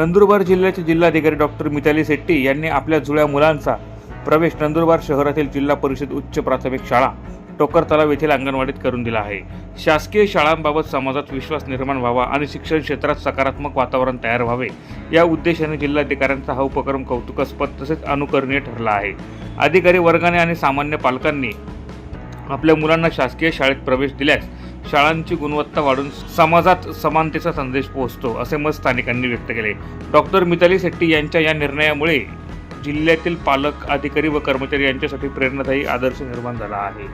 नंदुरबार जिल्ह्याचे जिल्हाधिकारी डॉक्टर मिताली शेट्टी यांनी आपल्या जुळ्या मुलांचा प्रवेश नंदुरबार शहरातील जिल्हा परिषद उच्च प्राथमिक शाळा टोकर तलाव येथील अंगणवाडीत करून दिला आहे. शासकीय शाळांबाबत समाजात विश्वास निर्माण व्हावा आणि शिक्षण क्षेत्रात सकारात्मक वातावरण तयार व्हावे या उद्देशाने जिल्हाधिकाऱ्यांचा हा उपक्रम कौतुकास्पद तसेच अनुकरणीय ठरला आहे. अधिकारी वर्गाने आणि सामान्य पालकांनी आपल्या मुलांना शासकीय शाळेत प्रवेश दिल्यास शाळांची गुणवत्ता वाढून समाजात समानतेचा संदेश पोहोचतो असे मत स्थानिकांनी व्यक्त केले. डॉक्टर मिताली शेट्टी यांच्या या निर्णयामुळे जिल्ह्यातील पालक अधिकारी व कर्मचारी यांच्यासाठी प्रेरणादायी आदर्श निर्माण झाला आहे.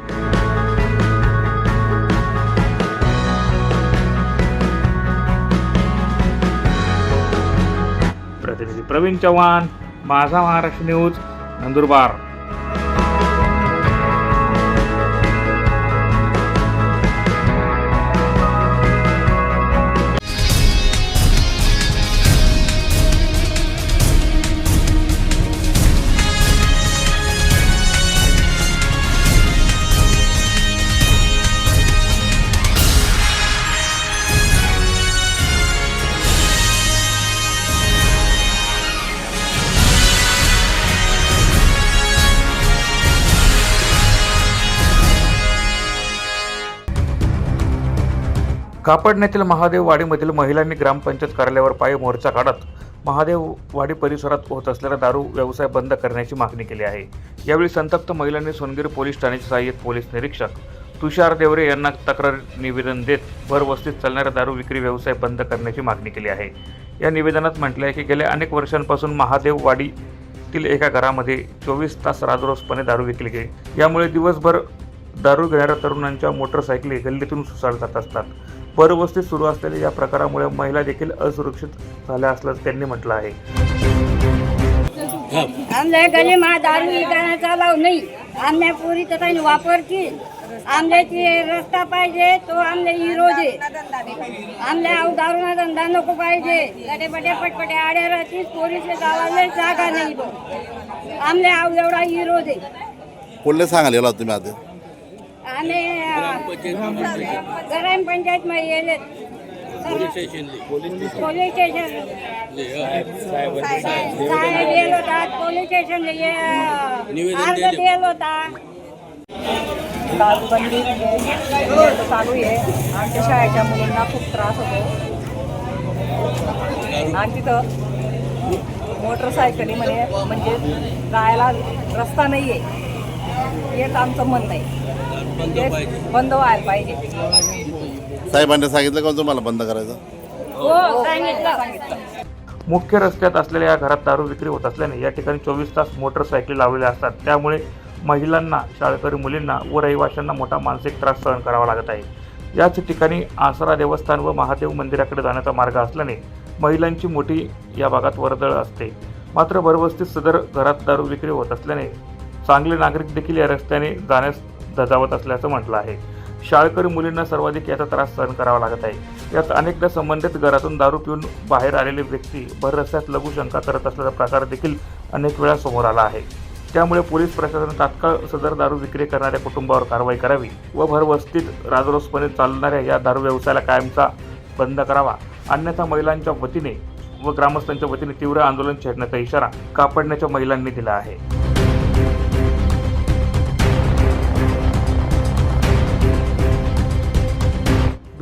प्रतिनिधी प्रवीण चव्हाण माझा महाराष्ट्र न्यूज नंदुरबार. कापडण्यातील महादेववाडीमधील महिलांनी ग्रामपंचायत कार्यालयावर पायी मोर्चा काढत महादेव वाडी परिसरात होत असलेला दारू व्यवसाय बंद करण्याची मागणी केली आहे. यावेळी संतप्त महिलांनी सोनगिरी पोलीस ठाण्याचे सहाय्यक पोलीस निरीक्षक तुषार देवरे यांना तक्रार निवेदन देत भरवस्तीत चालणारा दारू विक्री व्यवसाय बंद करण्याची मागणी केली आहे. या निवेदनात म्हटले आहे की गेल्या अनेक वर्षांपासून महादेववाडीतील एका घरामध्ये चोवीस तास राजरोसपणे दारू विकली गेली. यामुळे दिवसभर दारू घेणाऱ्या तरुणांच्या मोटरसायकली गल्लीतून सुसाट जात असतात. भरवस्तीत सुरू असलेल्या या प्रकारामुळे महिला देखील असुरक्षित झाल्या असल्याचं त्यांनी म्हटलं आहे. आमल्या गली मा दारू विकण्याचा लाव नाही. आमल्या पोरी तर वापरतील आमल्याची रस्ता पाहिजे तो विरोध आहे. आमल्या आऊ दारूना धंदा नको पाहिजे. गटे बटे पटपटे आड्या राहतील पोरीच्या गावाला जागा नाही. बघ आमल्या आऊ एवढा विरोध आहे. कोल्हे सांगायला तुम्ही आता साहेब गेलो. होता पोलीस स्टेशन. अर्ज दिलो. होता दारूबंदी म्हणजे चालू आहे आमच्या शाळेच्या मुलींना खूप त्रास होतो. आणि तिथं मोटरसायकलीमध्ये म्हणजे जायला रस्ता नाही आहे हेच आमचं म्हणणं आहे. बंद व्हायला पाहिजे. साहेबांनी सांगितलं का तुम्हाला बंद करायचं? हो सांगितलं. मुख्य रस्त्यात असलेल्या या घरात दारू विक्री होत असल्याने या ठिकाणी चोवीस तास मोटरसायकली लावलेल्या असतात. त्यामुळे महिलांना शाळकरी मुलींना व रहिवाशांना मोठा मानसिक त्रास सहन करावा लागत आहे. याच ठिकाणी आसरा देवस्थान व महादेव मंदिराकडे जाण्याचा मार्ग असल्याने महिलांची मोठी या भागात वर्दळ असते. मात्र भरवस्तीत सदर घरात दारू विक्री होत असल्याने चांगले नागरिक देखील या रस्त्याने जाण्यास धजावत असल्याचं म्हटलं आहे. शाळकरी मुलींना सर्वाधिक याचा त्रास सहन करावा लागत आहे. यात अनेकदा संबंधित घरातून दारू पिऊन बाहेर आलेले व्यक्ती भर रस्त्यात लघुशंका करत असल्याचा प्रकार देखील अनेक वेळा समोर आला आहे. त्यामुळे पोलीस प्रशासन तात्काळ सदर दारू विक्री करणाऱ्या कुटुंबावर कारवाई करावी व भरवस्तीत राजरोसपणे चालणाऱ्या या दारू व्यवसायाला कायमचा बंद करावा. अन्यथा महिलांच्या वतीने व ग्रामस्थांच्या वतीने तीव्र आंदोलन छेडण्याचा इशारा कापडण्याच्या महिलांनी दिला आहे.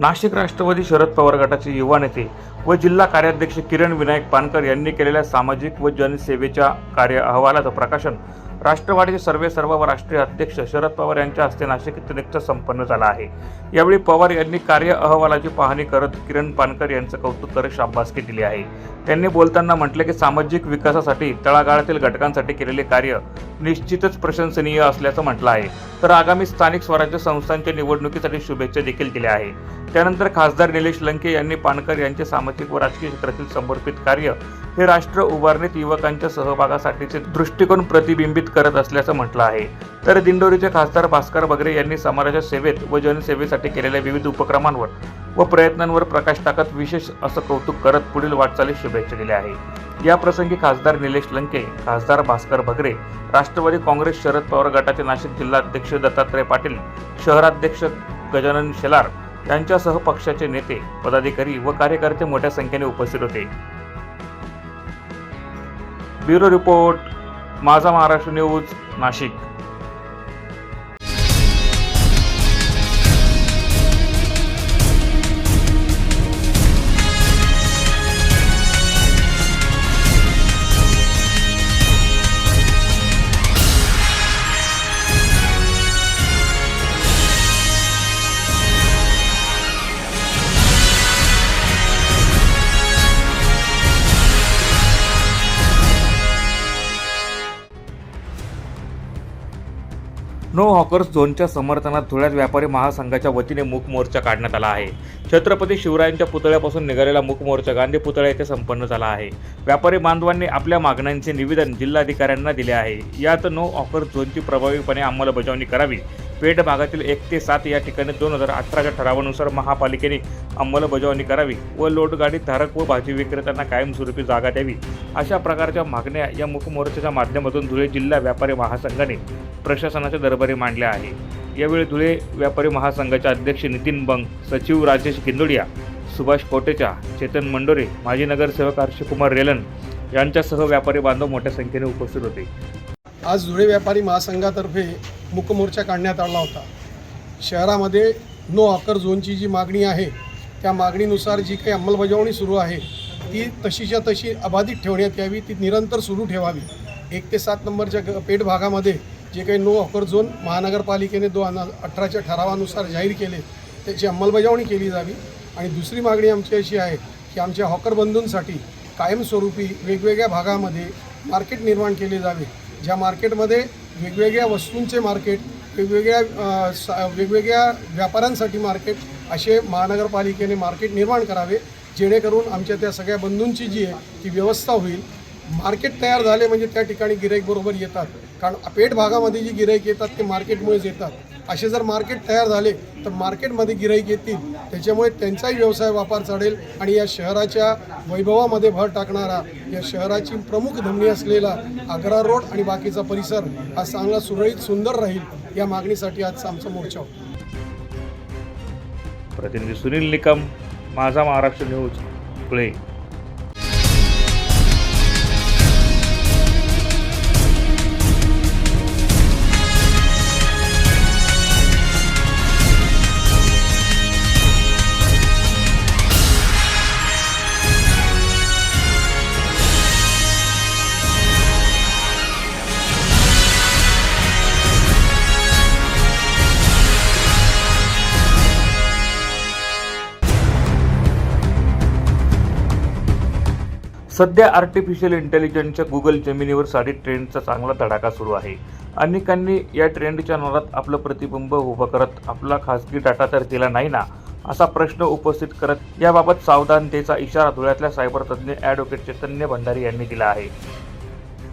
Nashik Rashtrawadi Sharad Pawar गटाचे युवा नेते व जिल्हा कार्याध्यक्ष किरण विनायक पानकर यांनी केलेल्या सामाजिक व जनसेवेच्या कार्य अहवालाचं प्रकाशन राष्ट्रवादीचे सर्वे सर्व व राष्ट्रीय अध्यक्ष शरद पवार यांच्या हस्ते नाशिक इथं संपन्न झाला आहे. यावेळी पवार यांनी कार्य अहवालाची पाहणी करत किरण पानकर यांचं कौतुक करत शाबासकी दिली आहे. त्यांनी बोलताना म्हटले की सामाजिक विकासासाठी तळागाळातील घटकांसाठी केलेले कार्य निश्चितच प्रशंसनीय असल्याचं म्हटलं आहे. तर आगामी स्थानिक स्वराज्य संस्थांच्या निवडणुकीसाठी शुभेच्छा देखील दिल्या आहे त्यानंतर खासदार निलेश लंके यांनी पानकर यांचे सामाजिक व राजकीय क्षेत्रातील समर्पित कार्य हे राष्ट्र उभारणीत युवकांच्या सहभागासाठीचे दृष्टिकोन प्रतिबिंबित करत असल्याचं म्हटलं आहे. तर दिंडोरीचे खासदार भास्कर बगरे यांनी समाजाच्या सेवेत व जनसेवेसाठी केलेल्या विविध उपक्रमांवर व प्रयत्नांवर प्रकाश टाकत विशेष असं कौतुक करत पुढील वाटचालीस शुभेच्छा दिल्या आहे या प्रसंगी खासदार निलेश लंके खासदार भास्कर भगरे राष्ट्रवादी काँग्रेस शरद पवार गटाचे नाशिक जिल्हाध्यक्ष दत्तात्रय पाटील शहराध्यक्ष गजानन शेलार यांच्यासह पक्षाचे नेते पदाधिकारी व कार्यकर्ते मोठ्या संख्येने उपस्थित होते. Bureau report Majha Maharashtra news Nashik. No hawkers झोनच्या समर्थनात धुळ्यात व्यापारी महासंघाच्या वतीने मूक मोर्चा काढण्यात आला आहे. छत्रपती शिवरायांच्या पुतळ्यापासून निघालेला मूक मोर्चा गांधी पुतळ्या येथे संपन्न झाला आहे. व्यापारी बांधवांनी आपल्या मागण्यांचे निवेदन जिल्हाधिकाऱ्यांना दिले आहे. यात नो हॉकर्स झोनची प्रभावीपणे अंमलबजावणी करावी पेठ भागातील एक ते सात या ठिकाणी दोन हजार अठराच्या ठरावानुसार महापालिकेने अंमलबजावणी करावी व लोटगाडी धारक व भाजी विक्रेत्यांना कायमस्वरूपी जागा द्यावी अशा प्रकारच्या मागण्या या मुखमोर्चाच्या माध्यमातून धुळे जिल्हा व्यापारी महासंघाने प्रशासनाच्या दरबारी मांडल्या आहे. यावेळी धुळे व्यापारी महासंघाचे अध्यक्ष नितीन बंग सचिव राजेश गिंदोडिया सुभाष कोटेचा चेतन मंडोरे माजी नगरसेवक हर्षकुमार रेलन यांच्यासह व्यापारी बांधव मोठ्या संख्येने उपस्थित होते. आज धुळे व्यापारी महासंघातर्फे मुकमोर्चा काढण्यात आला होता. शहरामध्ये नो हॉकर झोनची जी मागणी आहे त्या मागणीनुसार जी काही अंमलबजावणी सुरू आहे ती तशीच्या तशी अबाधित ठेवण्यात यावी ती निरंतर सुरू ठेवावी. एक ते सात नंबरच्या ग पेठ भागामध्ये जे काही नो हॉकर झोन महानगरपालिकेने दोन अठराच्या ठरावानुसार जाहीर केले त्याची अंमलबजावणी केली जावी. आणि दुसरी मागणी आमची अशी आहे की आमच्या हॉकर बंधूंसाठी कायमस्वरूपी वेगवेगळ्या भागामध्ये मार्केट निर्माण केले जावे. ज्या मार्केटमध्ये वेगवेगळ्या वस्तूंचे मार्केट वेगवेगळ्या सा वेगवेगळ्या व्यापाऱ्यांसाठी मार्केट असे महानगरपालिकेने मार्केट निर्माण करावे जेणेकरून आमच्या त्या सगळ्या बंधूंची जी आहे ती व्यवस्था होईल. मार्केट तयार झाले म्हणजे त्या ठिकाणी गिराईक बरोबर येतात. कारण पेठ भागामध्ये जी गिराईक येतात ते मार्केटमुळेच येतात. असे जर मार्केट तयार झाले तर मार्केटमध्ये गिराईक येतील. त्याच्यामुळे त्यांचाही व्यवसाय वापर चढेल आणि या शहराच्या वैभवामध्ये भर टाकणारा या शहराची प्रमुख धमनी असलेला आग्रा रोड आणि बाकीचा परिसर हा चांगला सुरळीत सुंदर राहील या मागणीसाठी आज आमचा मोर्चा. प्रतिनिधी सुनील निकम माझा महाराष्ट्र न्यूज पुणे. सध्या आर्टिफिशियल इंटेलिजन्सच्या गुगल जमिनीवर साडी ट्रेंडचा चांगला धडाका सुरू आहे. अनेकांनी या ट्रेंडच्या नादात आपलं प्रतिबिंब उभं करत आपला खासगी डाटा तर दिला नाही ना असा प्रश्न उपस्थित करत याबाबत सावधानतेचा इशारा धुळ्यातल्या सायबर तज्ज्ञ ॲडव्होकेट चैतन्य भंडारी यांनी दिला आहे.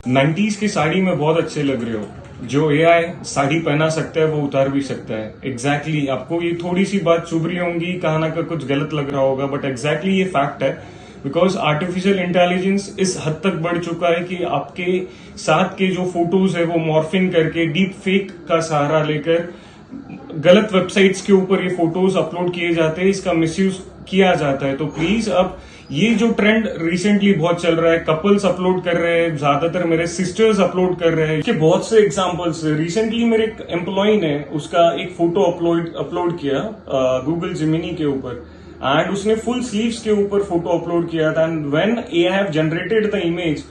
90s की साड़ी में बहुत अच्छे लग रहे हो. जो एआई साड़ी पहना सकता है वो उतार भी सकता है. एग्जैक्टली exactly, आपको ये थोड़ी सी बात चुभ रही होंगी कहा ना का कुछ गलत लग रहा होगा बट एग्जैक्टली exactly ये फैक्ट है बिकॉज़ आर्टिफिशियल इंटेलिजेंस इस हद तक बढ़ चुका है कि आपके साथ के जो फ़ोटोज़ है वो मॉर्फिंग करके डीप फेक का सहारा लेकर गलत वेबसाइट्स के ऊपर ये फ़ोटोज़ अपलोड किए जाते हैं, इसका मिसयूज किया जाता है। तो प्लीज़ अब ये जो ट्रेंड रिसेंटली बहुत चल रहा है कपल्स अपलोड कर रहे हैं, ज़्यादातर मेरे सिस्टर्स अपलोड कर रहे हैं। इसके बहुत से एग्जांपल्स रिसेंटली मेरे एक एम्प्लॉय ने उसका एक फ़ोटो अपलोड अपलोड किया गूगल जिमिनी के ऊपर। एंड उसने फुल स्लीव्स के ऊपर फोटो अपलोड किया था। And when I have generated the image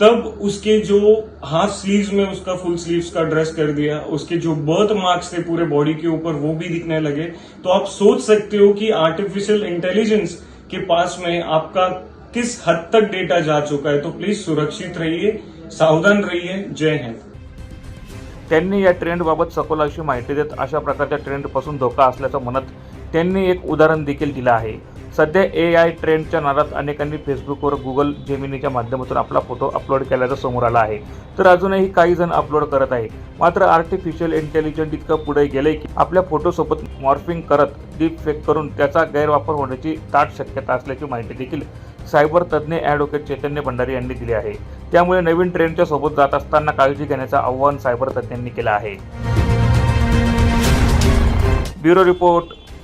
तब उसके जो हाफ स्लीव्स में उसका फुल स्लीव्स का ड्रेस कर दिया उसके जो बर्थ मार्क्स थे पूरे बॉडी के ऊपर वो भी दिखने लगे। तो आप सोच सकते हो कि आर्टिफिशियल इंटेलिजेंस के पास में आपका किस हद तक डेटा जा चुका है। तो प्लीज सुरक्षित रहिए सावधान रहिए। जय हिंद। त्यांनी या ट्रेंडबाबत सखोल अशी माहिती देत अशा प्रकारच्या ट्रेंडपासून धोका असल्याचं म्हणत त्यांनी एक उदाहरण देखील दिलं आहे. सध्या ए आय ट्रेंडच्या नादात अनेकांनी फेसबुकवर गुगल जेमिनीच्या माध्यमातून आपला फोटो अपलोड केल्याचं समोर आला आहे. तर अजूनही काही जण अपलोड करत आहे मात्र आर्टिफिशियल इंटेलिजन्स इतकं पुढे गेले की आपल्या फोटोसोबत मॉर्फिंग करत डीप फेक करून त्याचा गैरवापर होण्याची दाट शक्यता असल्याची माहिती देखील सायबर तज्ज्ञ ॲडव्होकेट चैतन्य भंडारी यांनी दिली आहे. त्यामुळे नवीन ट्रेंडच्या सोबत जात असताना काळजी घेण्याचं आव्हान सायबर तज्ज्ञांनी केलं आहे. ब्युरो रिपोर्ट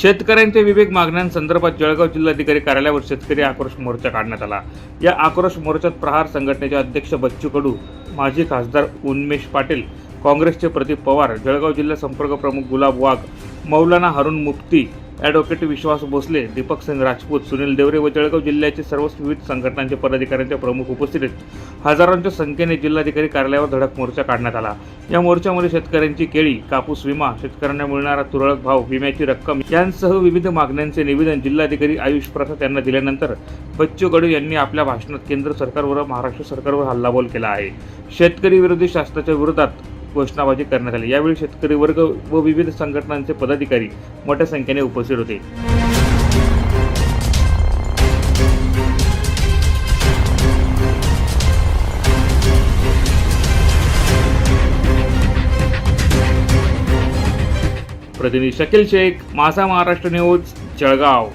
शेतकऱ्यांच्या विवेक मागण्यांसंदर्भात जळगाव जिल्हाधिकारी कार्यालयावर शेतकरी आक्रोश मोर्चा काढण्यात आला. या आक्रोश मोर्चात प्रहार संघटनेचे अध्यक्ष बच्चू कडू माजी खासदार उन्मेष पाटील काँग्रेसचे प्रदीप पवार जळगाव जिल्हा संपर्क प्रमुख गुलाब वाघ मौलाना हरुण मुफ्ती ॲडव्होकेट विश्वास भोसले दीपक सिंग राजपूत सुनील देवरे व जळगाव जिल्ह्याचे सर्व विविध संघटनांचे पदाधिकाऱ्यांच्या प्रमुख उपस्थितीत हजारांच्या संख्येने जिल्हाधिकारी कार्यालयावर धडक मोर्चा काढण्यात आला. या मोर्चामध्ये शेतकऱ्यांची केळी कापूस विमा शेतकऱ्यांना मिळणारा तुरळक भाव विम्याची रक्कम यांसह विविध मागण्यांचे निवेदन जिल्हाधिकारी आयुष प्रसाद यांना दिल्यानंतर बच्चू कडू यांनी आपल्या भाषणात केंद्र सरकारवर महाराष्ट्र सरकारवर हल्लाबोल केला आहे. शेतकरी विरोधी शासनाच्या विरोधात घोषणाबाजी करण्यात आली. यावेळी शेतकरी वर्ग व विविध संघटनांचे पदाधिकारी मोठ्या संख्येने उपस्थित होते. प्रतिनिधी शकील शेख माझा महाराष्ट्र न्यूज जळगाव.